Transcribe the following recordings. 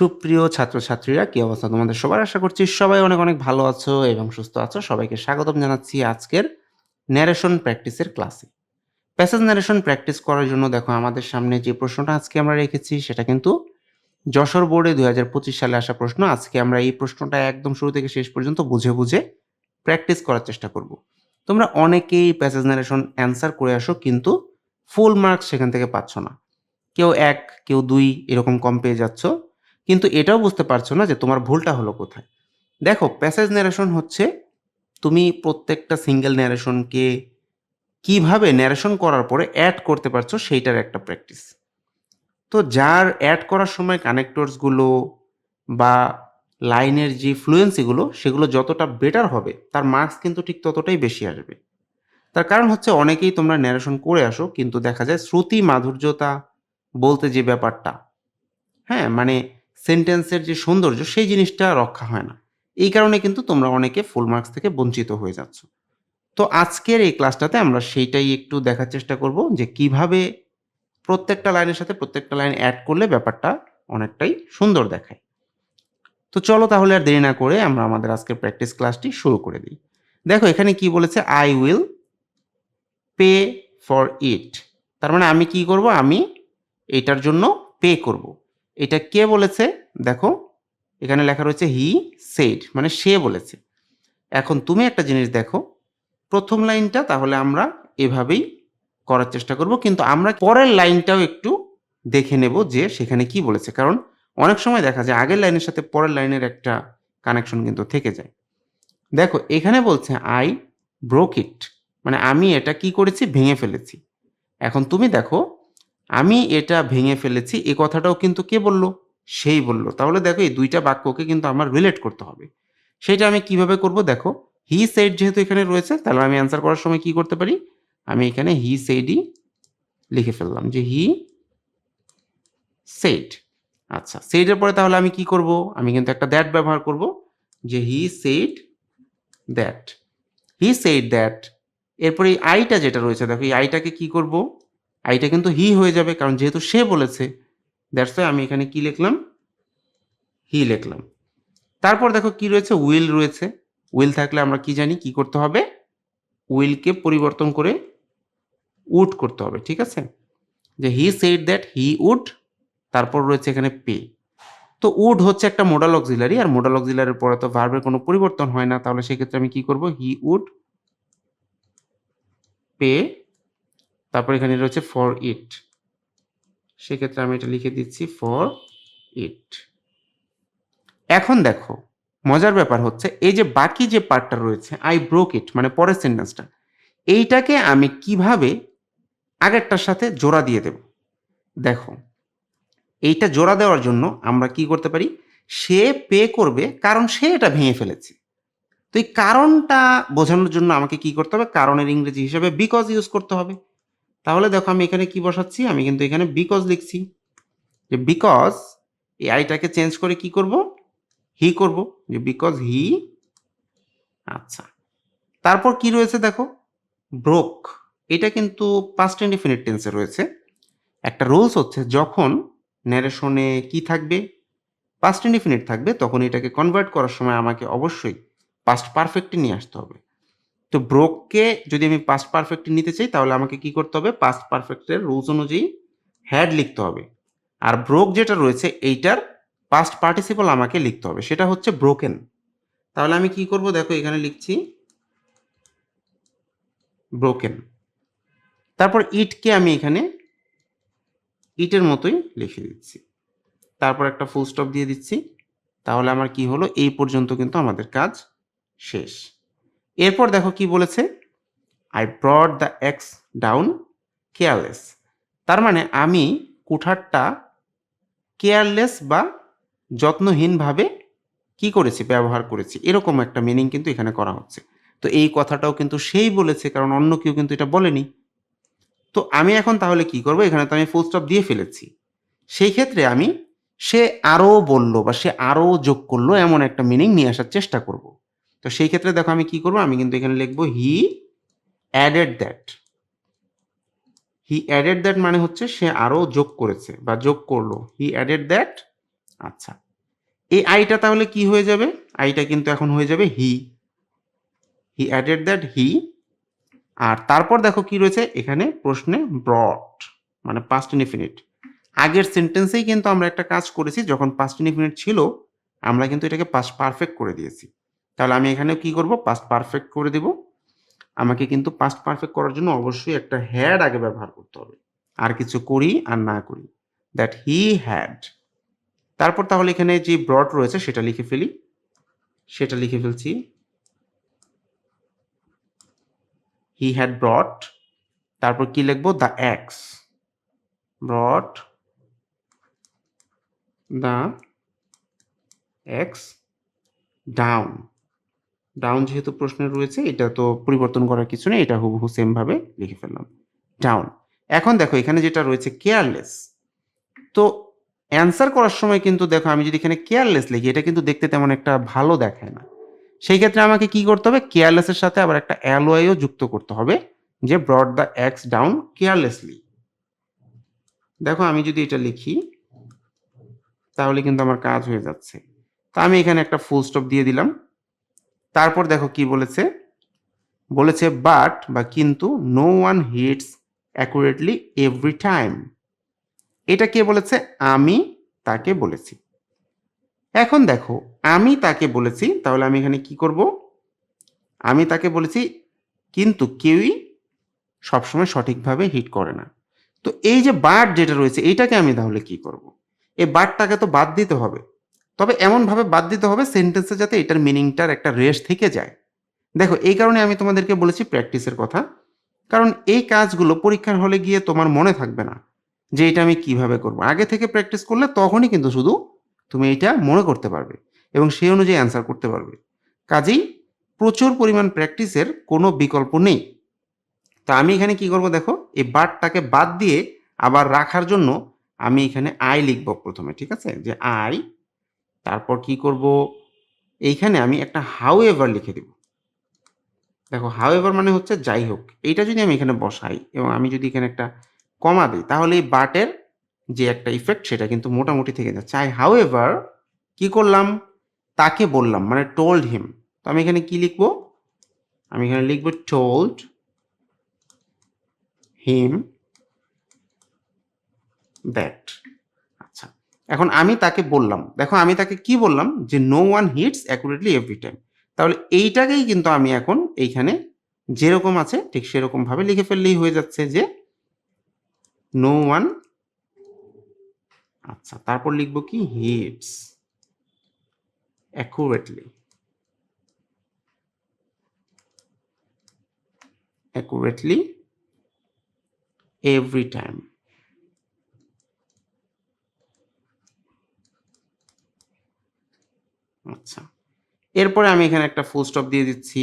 সুপ্রিয় ছাত্রছাত্রীরা, কি অবস্থা তোমাদের সবার? আশা করছি সবাই অনেক অনেক ভালো আছো এবং সুস্থ আছো। সবাইকে স্বাগতম জানাচ্ছি আজকের ন্যারেশন প্র্যাকটিসের ক্লাসে প্যাসেজ ন্যারেশন প্র্যাকটিস করার জন্য দেখো আমাদের সামনে যে প্রশ্নটা আজকে আমরা রেখেছি, সেটা কিন্তু যশোর বোর্ডে দুই হাজার পঁচিশ সালে আসা প্রশ্ন। আজকে আমরা এই প্রশ্নটা একদম শুরু থেকে শেষ পর্যন্ত বুঝে বুঝে প্র্যাকটিস করার চেষ্টা করব। তোমরা অনেকেই প্যাসেজ ন্যারেশন অ্যান্সার করে আসো, কিন্তু ফুল মার্কস সেখান থেকে পাচ্ছ না। কেউ এক, কেউ দুই এরকম কম পেয়ে যাচ্ছ। কিন্তু এটাও বুঝতে পারছ না যে তোমার ভুলটা হলো কোথায়। দেখো প্যাসেজ ন্যারেশন হচ্ছে তুমি প্রত্যেকটা সিঙ্গেল ন্যারেশনকে কীভাবে ন্যারেশন করার পরে অ্যাড করতে পারছ সেইটার একটা প্র্যাকটিস তো যার অ্যাড করার সময় কানেক্টরসগুলো বা লাইনের যে ফ্লুয়েন্সিগুলো সেগুলো যতটা বেটার হবে, তার মার্কস কিন্তু ঠিক ততটাই বেশি আসবে। তার কারণ হচ্ছে অনেকেই তোমরা ন্যারেশন করে আসো, কিন্তু দেখা যায় শ্রুতি মাধুর্যতা বলতে যে ব্যাপারটা হ্যাঁ মানে সেন্টেন্সের যে সৌন্দর্য, সেই জিনিসটা রক্ষা হয় না। এই কারণে কিন্তু তোমরা অনেকে ফুল মার্কস থেকে বঞ্চিত হয়ে যাচ্ছ। তো আজকের এই ক্লাসটাতে আমরা সেইটাই একটু দেখার চেষ্টা করব যে কীভাবে প্রত্যেকটা লাইনের সাথে প্রত্যেকটা লাইন অ্যাড করলে ব্যাপারটা অনেকটাই সুন্দর দেখায়। তো চলো তাহলে আর দেরি না করে আমরা আমাদের আজকের প্র্যাকটিস ক্লাসটি শুরু করে দিই। দেখো, এখানে কি বলেছে? I will pay for it তার মানে আমি কি করব? আমি এটার জন্য পে করব। এটা কে বলেছে? দেখো, এখানে লেখা রয়েছে হি সেড মানে সে বলেছে। এখন তুমি একটা জিনিস দেখো, প্রথম লাইনটা তাহলে আমরা এভাবেই করার চেষ্টা করব, কিন্তু আমরা পরের লাইনটাও একটু দেখে নেব যে সেখানে কি বলেছে, কারণ অনেক সময় দেখা যায় আগের লাইনের সাথে পরের লাইনের একটা কানেকশন কিন্তু থেকে যায়। দেখো, এখানে বলছে, আই ব্রোক ইট মানে আমি এটা কি করেছি? ভেঙে ফেলেছি। এখন তুমি দেখো আমি এটা ভেঙে ফেলেছি, এ কথাটাও কিন্তু কে বলল? সেই বলল। তাহলে দেখো এই দুইটা বাক্যকে কিন্তু আমার রিলেট করতে হবে। সেটা আমি কীভাবে করব? দেখো হি সেড যেহেতু এখানে রয়েছে, তাহলে আমি অ্যান্সার করার সময় কি করতে পারি? আমি এখানে হি সেইডই লিখে ফেললাম যে হি সেড আচ্ছা সেইডের পরে তাহলে আমি কি করব? আমি কিন্তু একটা দ্যাট ব্যবহার করব যে he said that he said that এরপরে এই আইটা যেটা রয়েছে, দেখো এই আইটাকে কি করব? আইটা কিন্তু হি হয়ে যাবে কারণ যেহেতু সে বলেছে দ্যাটস ওয়াই আমি এখানে কি লিখলাম? হি লিখলাম। তারপর দেখো কি রয়েছে? উইল রয়েছে। উইল থাকলে আমরা কি জানি? কি করতে হবে? উইলকে পরিবর্তন করে উড করতে হবে, ঠিক আছে? যে he said that he would তারপর রয়েছে এখানে পে তো উড হচ্ছে একটা মোডাল অক্সিলারি আর মোডাল অক্সিলারির পরে তো ভার্বের কোনো পরিবর্তন হয় না, তাহলে সেক্ষেত্রে আমি কি করব? হি উড পে তারপর এখানে রয়েছে ফর ইট সেক্ষেত্রে আমি এটা লিখে দিচ্ছি ফর ইট এখন দেখো, মজার ব্যাপার হচ্ছে, এই যে বাকি যে পার্টটা রয়েছে আই ব্রোক ইট মানে পরের সেন্টেন্সটা এইটাকে আমি কীভাবে আগেরটার সাথে জোড়া দিয়ে দেব? দেখো, এইটা জোড়া দেওয়ার জন্য আমরা কি করতে পারি? সে পে করবে কারণ সে এটা ভেঙে ফেলেছে। তো এই কারণটা বোঝানোর জন্য আমাকে কি করতে হবে? কারণের ইংরেজি হিসেবে বিকজ ইউজ করতে হবে। তাহলে দেখো আমি এখানে কি বসাচ্ছি? আমি কিন্তু এখানে বিকজ লিখছি। যে বিকজ এই আইটাকে চেঞ্জ করে কি করব? হি করব। যে বিকজ হি আচ্ছা। তারপর কি রয়েছে দেখো? ব্রোক এটা কিন্তু পাস্ট ইনডিফিনিট টেন্সে রয়েছে। একটা রুলস হচ্ছে যখন ন্যারেশনে কি থাকবে? পাস্ট ইনডিফিনিট থাকবে, তখন এটাকে কনভার্ট করার সময় আমাকে অবশ্যই পাস্ট পারফেক্টে নিয়ে আসতে হবে। তো ব্রোককে যদি আমি পাস্ট পারফেক্ট নিতে চাই, তাহলে আমাকে কি করতে হবে? পাস্ট পারফেক্টের রুলস অনুযায়ী হ্যাড লিখতে হবে। আর ব্রোক যেটা রয়েছে, এইটার পাস্ট পার্টিসিপল আমাকে লিখতে হবে। সেটা হচ্ছে ব্রোকেন তাহলে আমি কি করব? দেখো, এখানে লিখছি ব্রোকেন তারপর ইটকে আমি এখানে ইটের মতোই লিখে দিচ্ছি। তারপর একটা ফুল স্টপ দিয়ে দিচ্ছি। তাহলে আমার কি হলো? এই পর্যন্ত কিন্তু আমাদের কাজ শেষ। এরপর দেখো কি বলেছে? I brought the axe down careless তার মানে আমি কুঠারটা কেয়ারলেস বা যত্নহীনভাবে কি করেছি, ব্যবহার করেছি? এরকম একটা মিনিং কিন্তু এখানে করা হচ্ছে। তো এই কথাটাও কিন্তু সেই বলেছে, কারণ অন্য কেউ কিন্তু এটা বলেনি। তো আমি এখন তাহলে কি করব? এখানে তো আমি ফুল স্টপ দিয়ে ফেলেছি। সেই ক্ষেত্রে আমি সে আরও বলল বা সে আরও যোগ করল, এমন একটা মিনিং নিয়ে আসার চেষ্টা করব। তো সেই ক্ষেত্রে দেখো আমি কি করব? আমি কিন্তু এখানে লিখব he added that he added that মানে হচ্ছে সে আরও যোগ করেছে বা যোগ করল। হি অ্যাডেড দ্যাট আচ্ছা। এই আইটা তাহলে কি হয়ে যাবে? আইটা কিন্তু এখন হয়ে যাবে হি হি অ্যাডেড দ্যাট হি আর তারপর দেখো কি রয়েছে? এখানে প্রশ্নে ব্রড মানে পাস্ট ইনফিনিট আগের সেন্টেন্সেই কিন্তু আমরা একটা কাজ করেছি, যখন পাস্ট ইনফিনিট ছিল, আমরা কিন্তু এটাকে পাস্ট পারফেক্ট করে দিয়েছি। তাহলে আমি এখানেও কি করব? পাস্ট পারফেক্ট করে দেব। আমাকে কিন্তু পাস্ট পারফেক্ট করার জন্য অবশ্যই একটা হ্যাড আগে ব্যবহার করতে হবে। আর কিছু করি আর না করি। দ্যাট হি হ্যাড তারপর তাহলে এখানে যে ব্রড রয়েছে, সেটা লিখে ফেলি। সেটা লিখে ফেলছি। হি হ্যাড ব্রড তারপর কি লিখব? The axe brought the axe down down যেহেতু প্রশ্নে রয়েছে, এটা তো পরিবর্তন করার কিছু নেই, এটা হুবহু সেম ভাবে লিখে ফেললাম। ডাউন এখন দেখো, এখানে যেটা রয়েছে কেয়ারলেস তো অ্যান্সার করার সময় কিন্তু দেখো, আমি যদি এখানে কেয়ারলেস লিখি, এটা কিন্তু দেখতে তেমন একটা ভালো দেখায় না। সেই ক্ষেত্রে আমাকে কি করতে হবে? কেয়ারলেসের সাথে আবার একটা অ্যালোয়াইও যুক্ত করতে হবে, যে brought the axe down carelessly দেখো, আমি যদি এটা লিখি, তাহলে কিন্তু আমার কাজ হয়ে যাচ্ছে। তা আমি এখানে একটা ফুল স্টপ দিয়ে দিলাম। তারপর দেখো কি বলেছে? বলেছে বাট বা কিন্তু no one hits accurately every time এটা কে বলেছে? আমি তাকে বলেছি। এখন দেখো, আমি তাকে বলেছি, তাহলে আমি এখানে কি করব? আমি তাকে বলেছি, কিন্তু কেউই সবসময় সঠিকভাবে হিট করে না। তো এই যে বাট যেটা রয়েছে এইটাকে আমি তাহলে কি করব? এই বাটটাকে তো বাদ দিতে হবে। তবে এমনভাবে বাদ দিতে হবে সেন্টেন্সে যাতে এটার মিনিংটার একটা রেস থেকে যায়। দেখো, এই কারণে আমি তোমাদেরকে বলেছি প্র্যাকটিসের কথা। কারণ এই কাজগুলো পরীক্ষার হলে গিয়ে তোমার মনে থাকবে না যে এটা আমি কীভাবে করব। আগে থেকে প্র্যাকটিস করলে তখনই কিন্তু শুধু তুমি এটা মনে করতে পারবে এবং সেই অনুযায়ী অ্যান্সার করতে পারবে। কাজেই প্রচুর পরিমাণ প্র্যাকটিসের কোনো বিকল্প নেই। তা আমি এখানে কি করব দেখো, এই বারটাকে বাদ দিয়ে আবার রাখার জন্য আমি এখানে আই লিখব প্রথমে, ঠিক আছে? যে আই তারপর কি করব? এইখানে আমি একটা হাউ এভার লিখে দিব। দেখো হাউ এভার মানে হচ্ছে যাই হোক, এইটা যদি আমি এখানে বসাই এবং আমি যদি এখানে একটা কমা দিই, তাহলে এই বাটের যে একটা ইফেক্ট সেটা কিন্তু মোটামুটি থেকে যাচ্ছে। আই হাউ এভার কি করলাম? তাকে বললাম মানে টোল্ড হিম তো আমি এখানে কি লিখব? আমি এখানে লিখব টোল্ড হিম দ্যাট এখন আমি তাকে বললাম, দেখো আমি তাকে কি বললাম যে no one hits accurately every time তাহলে এইটাকেই কিন্তু আমি এখন এইখানে যেরকম আছে ঠিক সেরকম ভাবে লিখে ফেললেই হয়ে যাচ্ছে যে নো ওয়ান আচ্ছা তারপর লিখব কি hits accurately accurately every time আচ্ছা। এরপরে আমি এখানে একটা ফুল স্টপ দিয়ে দিচ্ছি।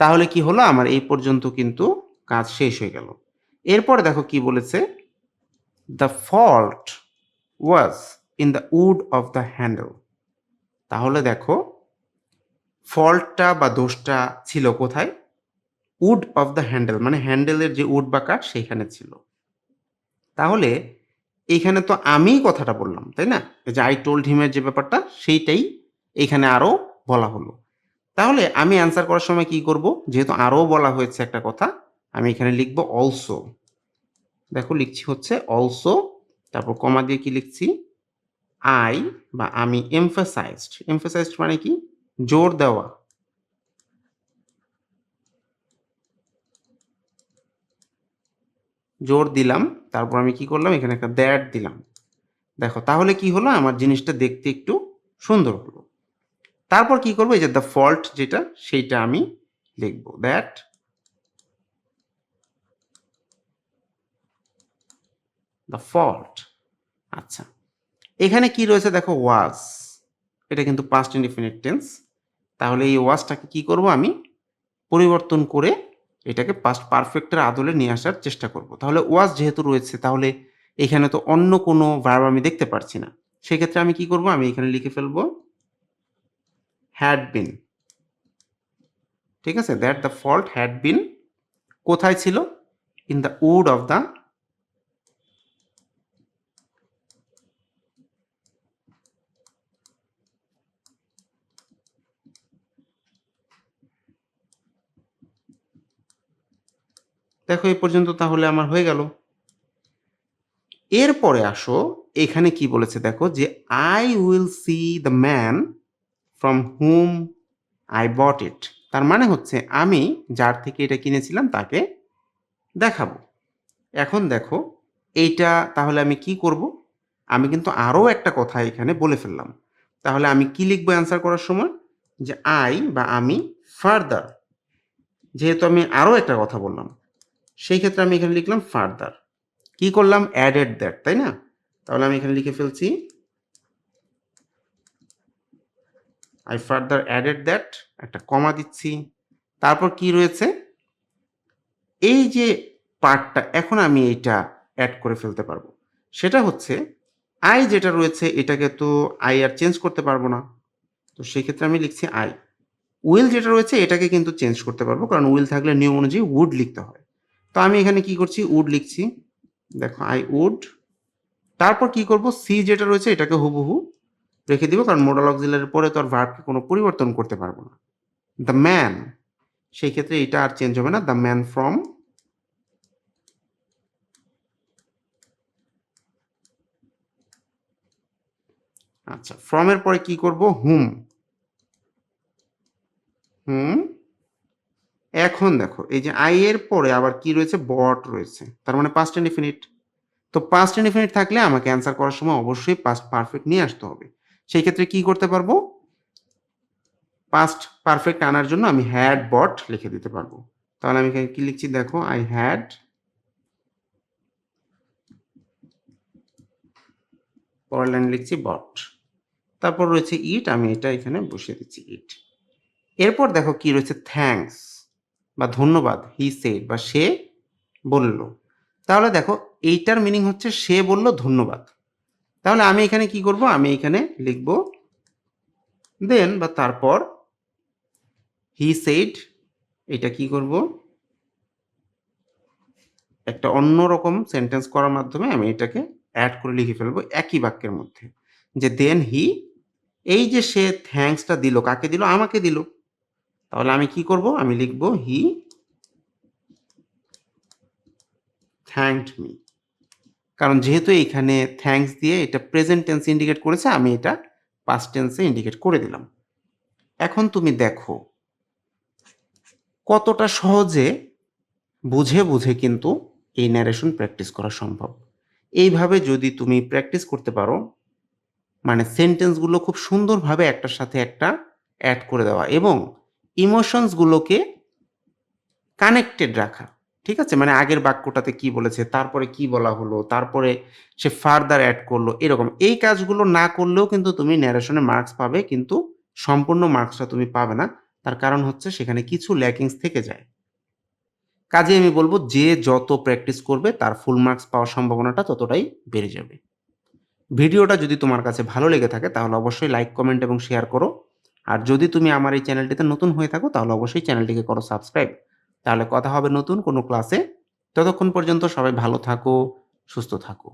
তাহলে কি হলো? আমার এই পর্যন্ত কিন্তু কাজ শেষ হয়ে গেল। এরপর দেখো কি বলেছে? The fault was in the wood of the handle তাহলে দেখো ফল্টটা বা দোষটা ছিল কোথায়? উড অফ দ্য হ্যান্ডেল মানে হ্যান্ডেলের যে উড বা কাঠ সেইখানে ছিল। তাহলে এইখানে তো আমি কথাটা বললাম, তাই না? যে আই টোল্ড হিমের যে ব্যাপারটা, সেইটাই এইখানে আরও বলা হলো। তাহলে আমি অ্যান্সার করার সময় কি করব? যেহেতু আরও বলা হয়েছে একটা কথা, আমি এখানে লিখব অলসো দেখো, লিখছি হচ্ছে অলসো তারপর কমা দিয়ে কি লিখছি? আই বা আমি এমফাসাইজড এমফাসাইজড মানে কি? জোর দেওয়া। জোর দিলাম। তারপর আমি কি করলাম? এখানে একটা দ্যাট দিলাম। দেখো, তাহলে কি হলো? আমার জিনিসটা দেখতে একটু সুন্দর হলো। তারপর কি করব? এই যে দ্য ফল্ট যেটা, সেইটা আমি লিখব। দ্যাট দ্য ফল্ট আচ্ছা এখানে কি রয়েছে? দেখো ওয়াজ এটা কিন্তু পাস্ট ইনডিফিনিট টেন্স তাহলে এই ওয়াজটাকে কি করব? আমি পরিবর্তন করে এটাকে পাস্ট পারফেক্টের আদলে নিয়ে আসার চেষ্টা করব। তাহলে ওয়াজ যেহেতু রয়েছে, তাহলে এখানে তো অন্য কোনো ভার্ব আমি দেখতে পারছি না। সেক্ষেত্রে আমি কি করব? আমি এখানে লিখে ফেলব হ্যাড বিন ঠিক আছে? That the fault had been কোথায় ছিল? In the wood of the দেখো, এই পর্যন্ত তাহলে আমার হয়ে গেল। এরপরে আসো, এখানে কি বলেছে দেখো যে I will see the man from whom I bought it তার মানে হচ্ছে, আমি যার থেকে এটা কিনেছিলাম তাকে দেখাবো। এখন দেখো, এইটা তাহলে আমি কি করব? আমি কিন্তু আরও একটা কথা এখানে বলে ফেললাম। তাহলে আমি কি লিখব অ্যান্সার করার সময়? যে আই বা, আমি ফার্দার যেহেতু আমি আরও একটা কথা বললাম। সেই ক্ষেত্রে আমি এখানে লিখলাম ফার্দার কি করলাম? অ্যাডেড দ্যাট তাই না? তাহলে আমি এখানে লিখে ফেলছি। আই ফার্দার অ্যাডেড দ্যাট একটা কমা দিচ্ছি। তারপর কি রয়েছে? এই যে পার্টটা এখন আমি এইটা অ্যাড করে ফেলতে পারব। সেটা হচ্ছে আই যেটা রয়েছে, এটাকে তো আই আর চেঞ্জ করতে পারব না। তো সেই ক্ষেত্রে আমি লিখছি আই উইল যেটা রয়েছে, এটাকে কিন্তু চেঞ্জ করতে পারব, কারণ উইল থাকলে নিয়ম অনুযায়ী উড লিখতে হয়। তো আমি এখানে কি করছি? উড লিখছি। দেখো আই উড তারপর কি করব? সি যেটা রয়েছে, এটাকে হুবহু রেখে দিব, কারণ মোডাল অক্সিলারের পরে তো আর ভার্বকে কোনো পরিবর্তন করতে পারব না। দ্য ম্যান সেই ক্ষেত্রে এটা আর চেঞ্জ হবে না। দ্য ম্যান ফ্রম আচ্ছা ফ্রমের পরে কি করব? হুম হুম এখন দেখো, এই যে আই এর পরে আবার কি রয়েছে? বট রয়েছে। তার মানে পাস্ট ইনডিফিনিট তো পাস্ট ইনডিফিনিট থাকলে আমাকে অ্যান্সার করার সময় অবশ্যই পাস্ট পারফেক্ট নিয়ে আসতে হবে। সেই ক্ষেত্রে কি করতে পারব? পাস্ট পারফেক্ট আনার জন্য আমি হ্যাড বট লিখে দিতে পারব। তাহলে আমি কি লিখছি? দেখো আই হ্যাড পরের লাইন লিখছি বট তারপর রয়েছে ইট আমি এটা এখানে বসিয়ে দিচ্ছি ইট এরপর দেখো কি রয়েছে? থ্যাঙ্কস বা ধন্যবাদ হি সেড বা সে বলল। তাহলে দেখো, এইটার মিনিং হচ্ছে সে বলল ধন্যবাদ। তাহলে আমি এখানে কি করব? আমি এখানে লিখব দেন বা তারপর হি সেড এটা কি করব? একটা অন্য রকম সেন্টেন্স করার মাধ্যমে আমি এটাকে অ্যাড করে লিখে ফেলব একই বাক্যের মধ্যে, যে দেন হি এই যে সে থ্যাঙ্কসটা দিল, কাকে দিল? আমাকে দিল। তাহলে আমি কি করব? আমি লিখব হি থ্যাঙ্কড মি। কারণ যেহেতু এখানে থ্যাঙ্কস দিয়ে এটা প্রেজেন্ট টেন্স ইন্ডিকেট করেছে, আমি এটা পাস্ট টেন্সে ইন্ডিকেট করে দিলাম। এখন তুমি দেখো, কতটা সহজে বুঝে বুঝে কিন্তু এই ন্যারেশন প্র্যাকটিস করা সম্ভব। এইভাবে যদি তুমি প্র্যাকটিস করতে পারো মানে সেন্টেন্সগুলো খুব সুন্দরভাবে একটার সাথে একটা অ্যাড করে দেওয়া এবং ইমোশনসগুলোকে কানেক্টেড রাখা। ঠিক আছে? মানে আগের বাক্যটাতে কি বলেছে, তারপরে কি বলা হলো, তারপরে সে ফার্দার অ্যাড করল, এরকম। এই কাজগুলো না করলেও কিন্তু তুমি ন্যারেশনে মার্কস পাবে, কিন্তু সম্পূর্ণ মার্কসটা তুমি পাবে না। তার কারণ হচ্ছে সেখানে কিছু ল্যাকিংস থেকে যায়। কাজে আমি বলব, যে যত প্র্যাকটিস করবে, তার ফুল মার্কস পাওয়ার সম্ভাবনাটা ততটাই বেড়ে যাবে। ভিডিওটা যদি তোমার কাছে ভালো লেগে থাকে, তাহলে অবশ্যই লাইক কমেন্ট এবং শেয়ার করো। আর যদি তুমি আমার এই চ্যানেলটিতে নতুন হয়ে থাকো, তাহলে অবশ্যই চ্যানেলটিকে করো সাবস্ক্রাইব। তাহলে কথা হবে নতুন কোনো ক্লাসে। ততক্ষণ পর্যন্ত সবাই ভালো থাকো, সুস্থ থাকো।